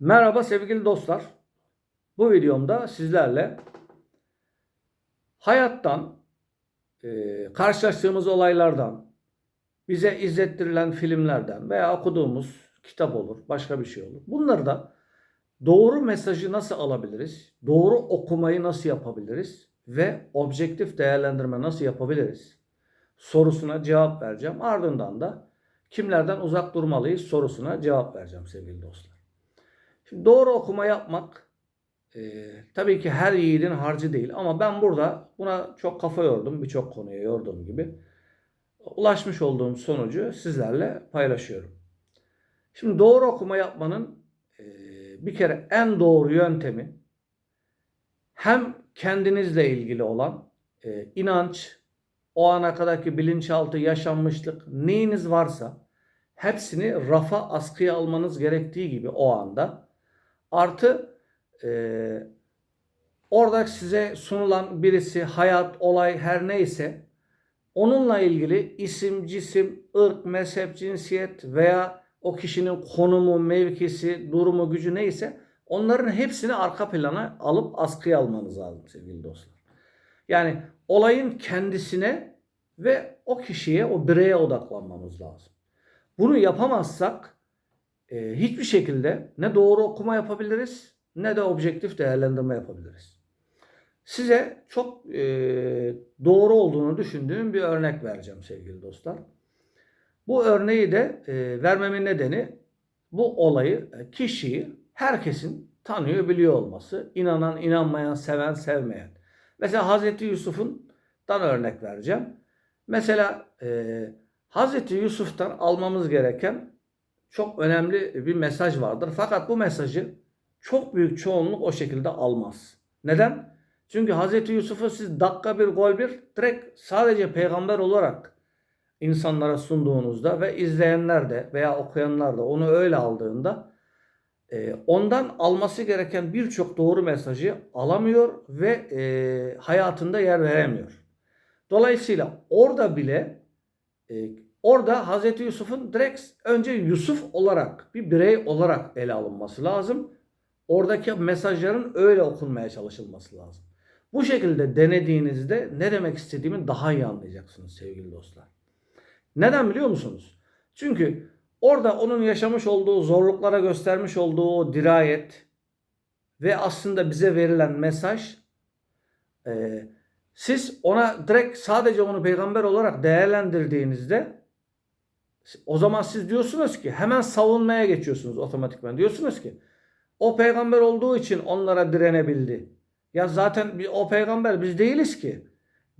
Merhaba sevgili dostlar. Bu videomda sizlerle hayattan, e, karşılaştığımız olaylardan, bize izlettirilen filmlerden veya okuduğumuz kitap olur, başka bir şey olur. Bunları da doğru mesajı nasıl alabiliriz, doğru okumayı nasıl yapabiliriz ve objektif değerlendirme nasıl yapabiliriz sorusuna cevap vereceğim. Ardından da kimlerden uzak durmalıyız sorusuna cevap vereceğim sevgili dostlar. Şimdi doğru okuma yapmak e, tabii ki her yiğidin harcı değil ama ben burada buna çok kafa yordum. Birçok konuya yorduğum gibi. Ulaşmış olduğum sonucu sizlerle paylaşıyorum. Şimdi doğru okuma yapmanın e, bir kere en doğru yöntemi hem kendinizle ilgili olan e, inanç, o ana kadarki bilinçaltı yaşanmışlık neyiniz varsa hepsini rafa askıya almanız gerektiği gibi o anda Artı e, orada size sunulan birisi, hayat, olay her neyse onunla ilgili isim, cisim, ırk, mezhep, cinsiyet veya o kişinin konumu, mevkisi, durumu, gücü neyse onların hepsini arka plana alıp askıya almanız lazım sevgili dostlar. Yani olayın kendisine ve o kişiye, o bireye odaklanmamız lazım. Bunu yapamazsak e, hiçbir şekilde ne doğru okuma yapabiliriz ne de objektif değerlendirme yapabiliriz. Size çok e, doğru olduğunu düşündüğüm bir örnek vereceğim sevgili dostlar. Bu örneği de e, vermemin nedeni bu olayı, e, kişiyi herkesin tanıyor, biliyor olması. İnanan, inanmayan, seven, sevmeyen. Mesela Hazreti Yusuf'undan örnek vereceğim. Mesela e, Hazreti Yusuf'tan almamız gereken çok önemli bir mesaj vardır. Fakat bu mesajı çok büyük çoğunluk o şekilde almaz. Neden? Çünkü Hz. Yusuf'u siz dakika bir gol bir direkt sadece peygamber olarak insanlara sunduğunuzda ve izleyenler de veya okuyanlar da onu öyle aldığında e, ondan alması gereken birçok doğru mesajı alamıyor ve e, hayatında yer veremiyor. Dolayısıyla orada bile e, Orada Hazreti Yusuf'un direkt önce Yusuf olarak bir birey olarak ele alınması lazım. Oradaki mesajların öyle okunmaya çalışılması lazım. Bu şekilde denediğinizde ne demek istediğimi daha iyi anlayacaksınız sevgili dostlar. Neden biliyor musunuz? Çünkü orada onun yaşamış olduğu zorluklara göstermiş olduğu dirayet ve aslında bize verilen mesaj e, siz ona direkt sadece onu peygamber olarak değerlendirdiğinizde o zaman siz diyorsunuz ki hemen savunmaya geçiyorsunuz otomatikman. Diyorsunuz ki o peygamber olduğu için onlara direnebildi. Ya zaten o peygamber biz değiliz ki.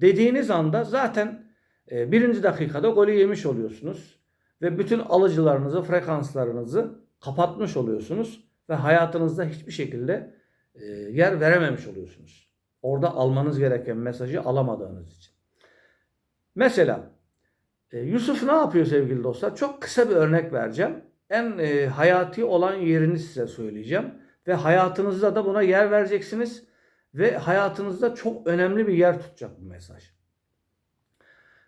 Dediğiniz anda zaten e, birinci dakikada golü yemiş oluyorsunuz. Ve bütün alıcılarınızı, frekanslarınızı kapatmış oluyorsunuz. Ve hayatınızda hiçbir şekilde e, yer verememiş oluyorsunuz. Orada almanız gereken mesajı alamadığınız için. Mesela e, Yusuf ne yapıyor sevgili dostlar? Çok kısa bir örnek vereceğim. En e, hayati olan yerini size söyleyeceğim. Ve hayatınızda da buna yer vereceksiniz. Ve hayatınızda çok önemli bir yer tutacak bu mesaj.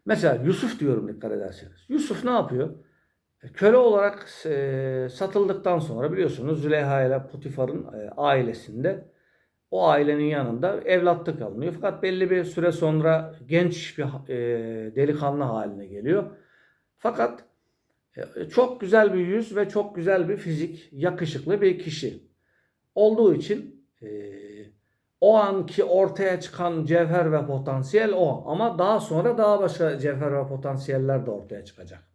Mesela Yusuf diyorum dikkat ederseniz. Yusuf ne yapıyor? E, köle olarak e, satıldıktan sonra biliyorsunuz Züleyha ile Potifar'ın e, ailesinde o ailenin yanında evlatlık alınıyor. Fakat belli bir süre sonra genç bir e, delikanlı haline geliyor. Fakat e, çok güzel bir yüz ve çok güzel bir fizik, yakışıklı bir kişi olduğu için e, o anki ortaya çıkan cevher ve potansiyel o. Ama daha sonra daha başka cevher ve potansiyeller de ortaya çıkacak.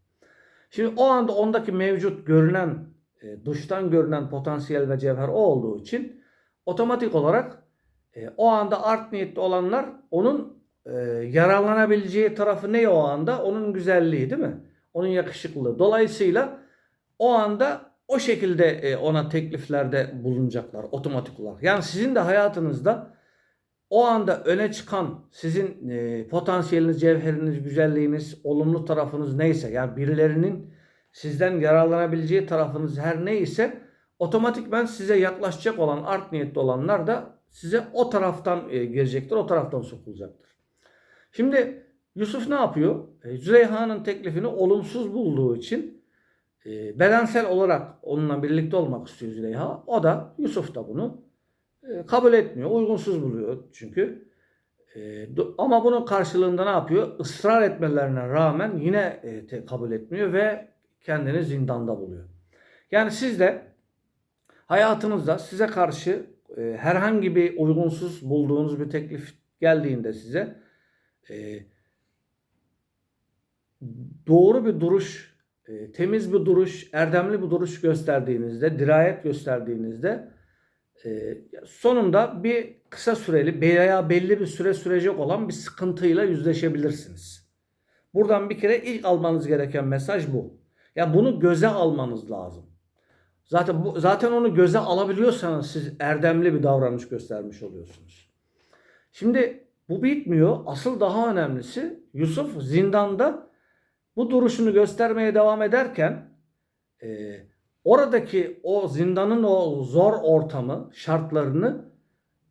Şimdi o anda ondaki mevcut görünen, e, dıştan görünen potansiyel ve cevher o olduğu için otomatik olarak e, o anda art niyetli olanlar onun e, yararlanabileceği tarafı ne o anda? Onun güzelliği değil mi? Onun yakışıklılığı. Dolayısıyla o anda o şekilde e, ona tekliflerde bulunacaklar otomatik olarak. Yani sizin de hayatınızda o anda öne çıkan sizin e, potansiyeliniz, cevheriniz, güzelliğiniz, olumlu tarafınız neyse yani birilerinin sizden yararlanabileceği tarafınız her neyse otomatikmen size yaklaşacak olan art niyetli olanlar da size o taraftan e, girecektir, o taraftan sokulacaktır. Şimdi Yusuf ne yapıyor? E, Züleyha'nın teklifini olumsuz bulduğu için e, bedensel olarak onunla birlikte olmak istiyor Züleyha. O da Yusuf da bunu e, kabul etmiyor. Uygunsuz buluyor çünkü. E, ama bunun karşılığında ne yapıyor? Israr etmelerine rağmen yine kabul etmiyor ve kendini zindanda buluyor. Yani siz de hayatınızda size karşı e, herhangi bir uygunsuz bulduğunuz bir teklif geldiğinde size e, doğru bir duruş, e, temiz bir duruş, erdemli bir duruş gösterdiğinizde, dirayet gösterdiğinizde e, sonunda bir kısa süreli veya belli bir süre sürecek olan bir sıkıntıyla yüzleşebilirsiniz. Buradan bir kere ilk almanız gereken mesaj bu. Ya bunu göze almanız lazım. Zaten bu zaten onu göze alabiliyorsanız siz erdemli bir davranış göstermiş oluyorsunuz. Şimdi bu bitmiyor. Asıl daha önemlisi Yusuf zindanda bu duruşunu göstermeye devam ederken e, oradaki o zindanın o zor ortamı, şartlarını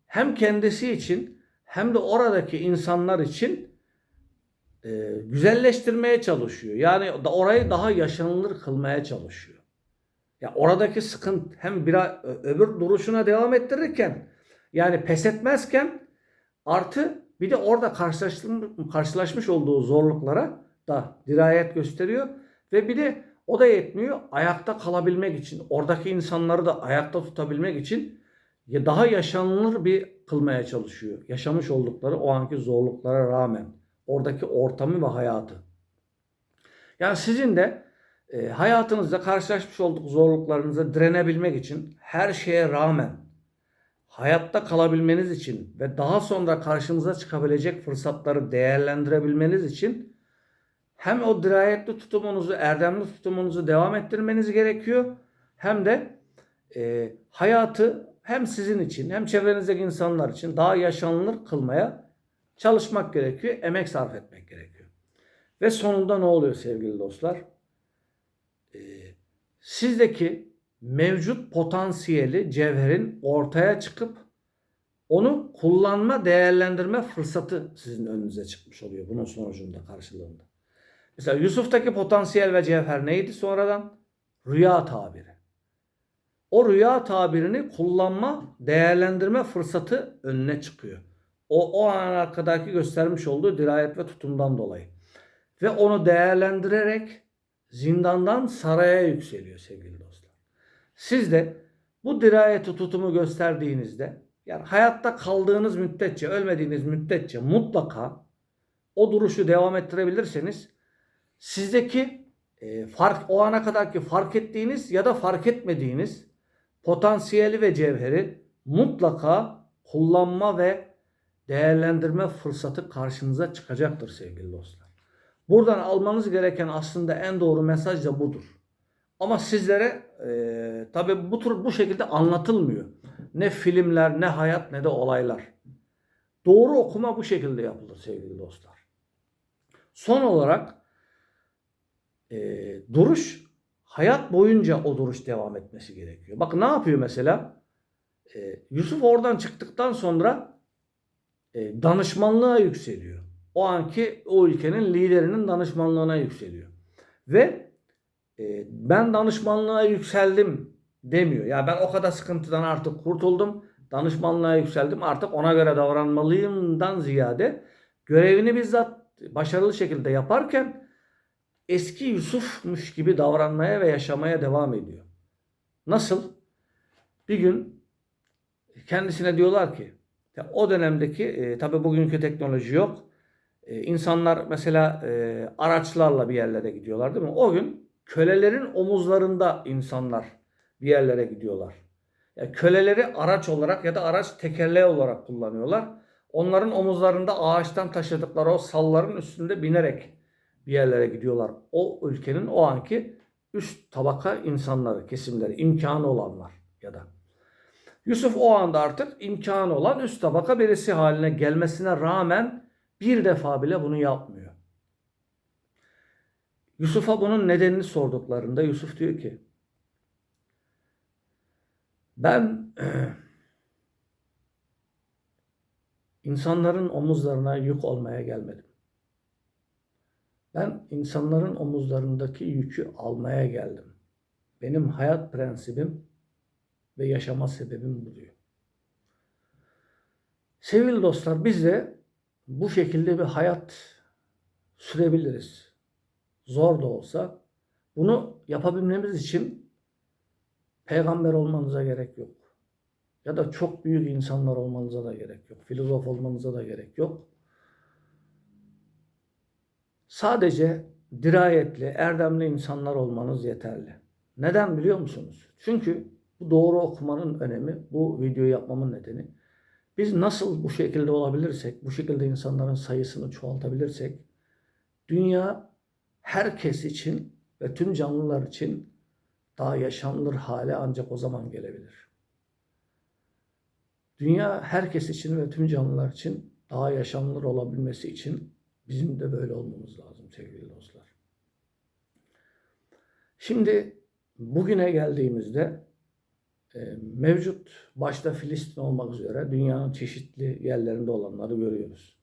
hem kendisi için hem de oradaki insanlar için e, güzelleştirmeye çalışıyor. Yani orayı daha yaşanılır kılmaya çalışıyor. Ya oradaki sıkıntı hem bir öbür duruşuna devam ettirirken yani pes etmezken artı bir de orada karşılaşmış, olduğu zorluklara da dirayet gösteriyor ve bir de o da yetmiyor. Ayakta kalabilmek için, oradaki insanları da ayakta tutabilmek için daha yaşanılır bir kılmaya çalışıyor. Yaşamış oldukları o anki zorluklara rağmen oradaki ortamı ve hayatı. Yani sizin de e, hayatınızda karşılaşmış olduk zorluklarınıza direnebilmek için her şeye rağmen hayatta kalabilmeniz için ve daha sonra karşınıza çıkabilecek fırsatları değerlendirebilmeniz için hem o dirayetli tutumunuzu, erdemli tutumunuzu devam ettirmeniz gerekiyor. Hem de e, hayatı hem sizin için hem çevrenizdeki insanlar için daha yaşanılır kılmaya çalışmak gerekiyor. Emek sarf etmek gerekiyor. Ve sonunda ne oluyor sevgili dostlar? E, sizdeki mevcut potansiyeli cevherin ortaya çıkıp onu kullanma, değerlendirme fırsatı sizin önünüze çıkmış oluyor bunun sonucunda karşılığında. Mesela Yusuf'taki potansiyel ve cevher neydi sonradan? Rüya tabiri. O rüya tabirini kullanma, değerlendirme fırsatı önüne çıkıyor. O, o ana kadarki göstermiş olduğu dirayet ve tutumdan dolayı. Ve onu değerlendirerek zindandan saraya yükseliyor sevgili dostlar. Siz de bu dirayeti tutumu gösterdiğinizde yani hayatta kaldığınız müddetçe, ölmediğiniz müddetçe mutlaka o duruşu devam ettirebilirseniz sizdeki e, fark o ana kadarki fark ettiğiniz ya da fark etmediğiniz potansiyeli ve cevheri mutlaka kullanma ve değerlendirme fırsatı karşınıza çıkacaktır sevgili dostlar. Buradan almanız gereken aslında en doğru mesaj da budur. Ama sizlere e, tabi bu tür bu şekilde anlatılmıyor. Ne filmler, ne hayat, ne de olaylar. Doğru okuma bu şekilde yapılır sevgili dostlar. Son olarak e, duruş hayat boyunca o duruş devam etmesi gerekiyor. Bakın ne yapıyor mesela? E, Yusuf oradan çıktıktan sonra e, danışmanlığa yükseliyor. O anki o ülkenin liderinin danışmanlığına yükseliyor. Ve e, ben danışmanlığa yükseldim demiyor. Ya ben o kadar sıkıntıdan artık kurtuldum. Danışmanlığa yükseldim. Artık ona göre davranmalıyımdan ziyade görevini bizzat başarılı şekilde yaparken eski Yusuf'muş gibi davranmaya ve yaşamaya devam ediyor. Nasıl? Bir gün kendisine diyorlar ki ya o dönemdeki e, tabi bugünkü teknoloji yok. E, insanlar mesela e, araçlarla bir yerlere gidiyorlar değil mi? O gün kölelerin omuzlarında insanlar bir yerlere gidiyorlar. Ya köleleri araç olarak ya da araç tekerleği olarak kullanıyorlar. Onların omuzlarında ağaçtan taşıdıkları o salların üstünde binerek bir yerlere gidiyorlar. O ülkenin o anki üst tabaka insanları, kesimleri, imkanı olanlar ya da. Yusuf o anda artık imkanı olan üst tabaka birisi haline gelmesine rağmen bir defa bile bunu yapmıyor. Yusuf'a bunun nedenini sorduklarında Yusuf diyor ki ben insanların omuzlarına yük olmaya gelmedim. Ben insanların omuzlarındaki yükü almaya geldim. Benim hayat prensibim ve yaşama sebebim bu diyor. Sevgili dostlar biz de bu şekilde bir hayat sürebiliriz. Zor da olsa. Bunu yapabilmemiz için peygamber olmanıza gerek yok. Ya da çok büyük insanlar olmanıza da gerek yok. Filozof olmanıza da gerek yok. Sadece dirayetli, erdemli insanlar olmanız yeterli. Neden biliyor musunuz? Çünkü bu doğru okumanın önemi, bu videoyu yapmamın nedeni biz nasıl bu şekilde olabilirsek, bu şekilde insanların sayısını çoğaltabilirsek dünya herkes için ve tüm canlılar için daha yaşanılır hale ancak o zaman gelebilir. Dünya herkes için ve tüm canlılar için daha yaşanılır olabilmesi için bizim de böyle olmamız lazım sevgili dostlar. Şimdi bugüne geldiğimizde mevcut başta Filistin olmak üzere dünyanın çeşitli yerlerinde olanları görüyoruz.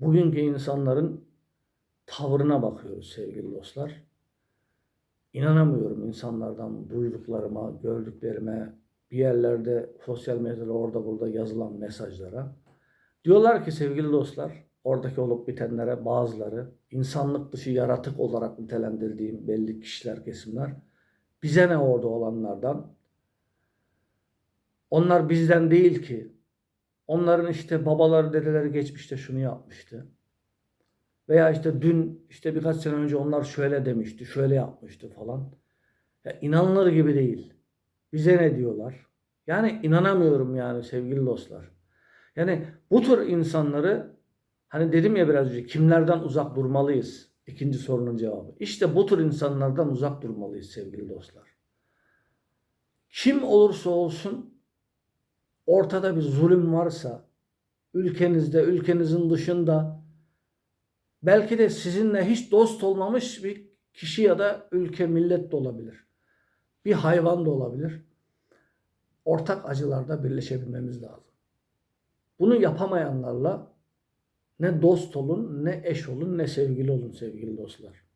Bugünkü insanların tavrına bakıyoruz sevgili dostlar. İnanamıyorum insanlardan duyduklarıma, gördüklerime, bir yerlerde sosyal medyada orada burada yazılan mesajlara. Diyorlar ki sevgili dostlar, oradaki olup bitenlere bazıları insanlık dışı yaratık olarak nitelendirdiğim belli kişiler, kesimler bize ne orada olanlardan? Onlar bizden değil ki. Onların işte babaları, dedeleri geçmişte şunu yapmıştı. Veya işte dün işte birkaç sene önce onlar şöyle demişti, şöyle yapmıştı falan. Ya inanılır gibi değil. Bize ne diyorlar? Yani inanamıyorum yani sevgili dostlar. Yani bu tür insanları hani dedim ya biraz önce kimlerden uzak durmalıyız? İkinci sorunun cevabı. İşte bu tür insanlardan uzak durmalıyız sevgili dostlar. Kim olursa olsun ortada bir zulüm varsa ülkenizde, ülkenizin dışında belki de sizinle hiç dost olmamış bir kişi ya da ülke, millet de olabilir. Bir hayvan da olabilir. Ortak acılarda birleşebilmemiz lazım. Bunu yapamayanlarla ne dost olun, ne eş olun, ne sevgili olun sevgili dostlar.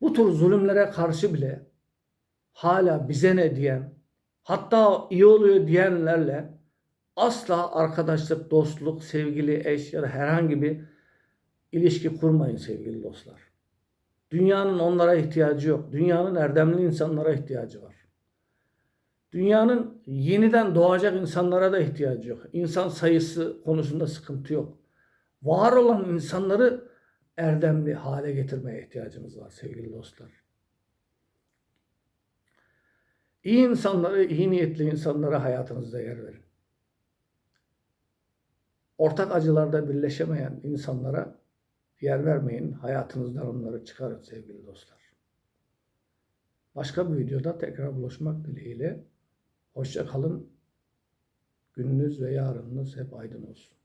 Bu tür zulümlere karşı bile hala bize ne diyen, hatta iyi oluyor diyenlerle asla arkadaşlık, dostluk, sevgili, eş ya da herhangi bir ilişki kurmayın sevgili dostlar. Dünyanın onlara ihtiyacı yok. Dünyanın erdemli insanlara ihtiyacı var. Dünyanın yeniden doğacak insanlara da ihtiyacı yok. İnsan sayısı konusunda sıkıntı yok. Var olan insanları erdemli hale getirmeye ihtiyacımız var sevgili dostlar. İyi insanları, iyi niyetli insanlara hayatınızda yer verin. Ortak acılarda birleşemeyen insanlara yer vermeyin. Hayatınızdan onları çıkarın sevgili dostlar. Başka bir videoda tekrar buluşmak dileğiyle. Hoşça kalın. Gününüz ve yarınınız hep aydın olsun.